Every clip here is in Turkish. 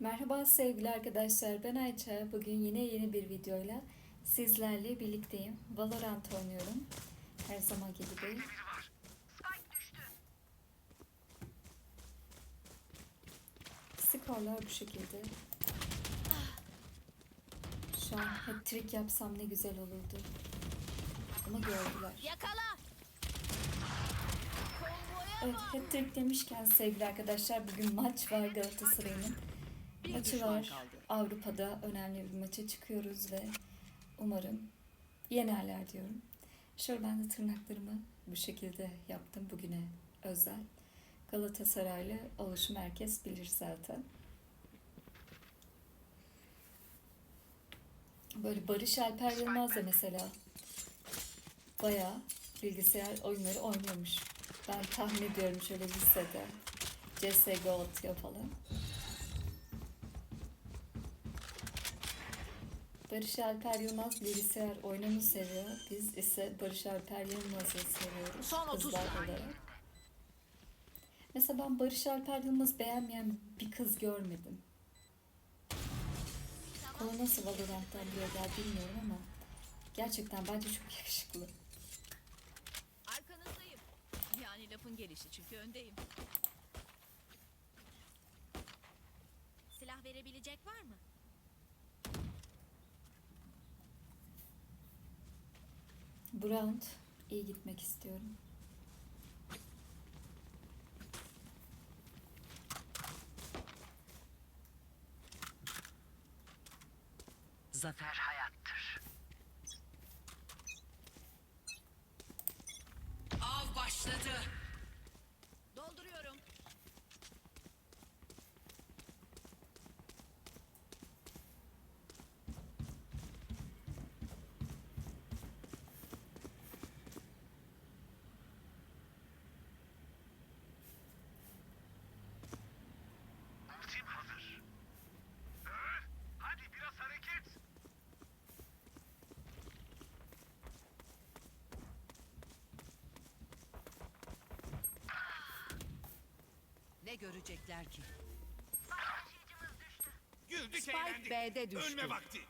Merhaba sevgili arkadaşlar ben Ayça. Bugün yine yeni bir videoyla sizlerle birlikteyim. Valorant oynuyorum. Her zamanki gibi. Skorlar bu şekilde. Şu an hat-trick yapsam ne güzel olurdu. Ama gördüler. Yakala. Evet hat-trick demişken sevgili arkadaşlar bugün maç var Galatasaray'ın. Bir maçı var. kaldı. Avrupa'da önemli bir maça çıkıyoruz ve umarım yenerler diyorum. Şöyle ben de tırnaklarımı bu şekilde yaptım bugüne özel. Galatasaraylı oluşum herkes bilir zaten. Böyle Barış Alper Yılmaz da mesela bayağı bilgisayar oyunları oynuyormuş. Ben tahmin ediyorum şöyle lisede CSGO atıyor falan. Barış Alper Yılmaz bilgisayar oyununu seviyor. Biz ise Barış Alper Yılmaz'ı seviyoruz. Son 30 kızlar saniye. Mesela ben Barış Alper Yılmaz beğenmeyen bir kız görmedim. Konu nasıl Valorant'tan biliyorlar bilmiyorum ama gerçekten bence çok yakışıklı. arkanızdayım. Yani lafın gelişi çünkü öndeyim. Silah verebilecek var mı? Bu round iyi gitmek istiyorum. Zafer hayattır. Av başladı. Görecekler ki? Güldük Spike eğlendik. B'de düştü. Ölme vakti.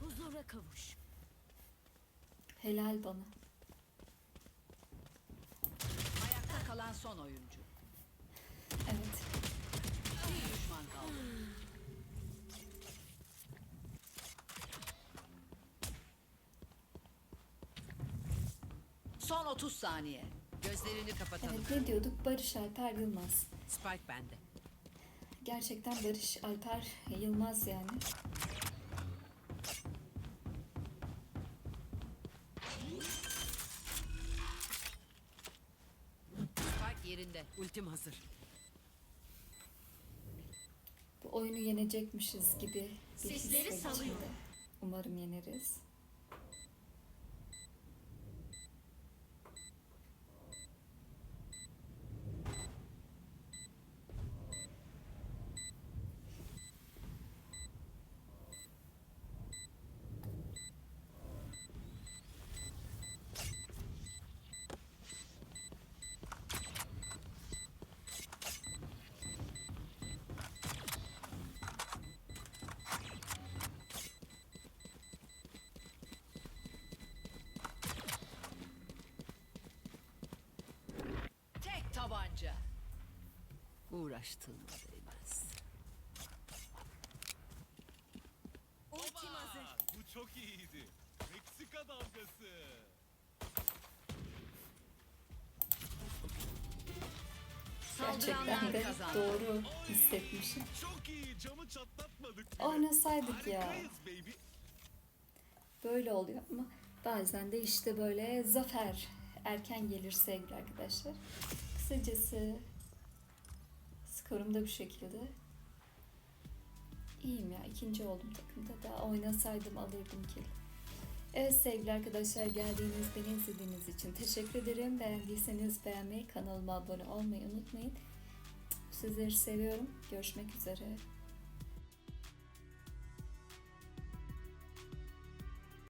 Huzura kavuş. Helal bana. Ayakta kalan son oyuncu. Evet. Bir düşman kaldı. Son 30 saniye. Gözlerini kapatalım. Evet ne diyorduk? Barış Alper Yılmaz. Spike bende. Gerçekten Barış Alper Yılmaz yani. Spike yerinde. Ultim hazır. Bu oyunu yenecekmişiz gibi bir Sesleri var salıyor. içimde. Umarım yeneriz. Tabanca. Uğraştığıma değmez. Ultim hazır. Bu çok iyiydi. Meksika dalgası. Gerçekten de doğru hissetmişim. Çok iyi. Camı çatlatmadık. Oynasaydık ya. Böyle oluyor ama bazen de işte böyle zafer erken gelir sevgili arkadaşlar. Kısacası skorum da bu şekilde. İyiyim ya ikinci oldum takımda daha oynasaydım alırdım ki. Evet sevgili arkadaşlar geldiğiniz beni izlediğiniz için teşekkür ederim. Beğendiyseniz beğenmeyi kanalıma abone olmayı unutmayın. Sizleri seviyorum. Görüşmek üzere.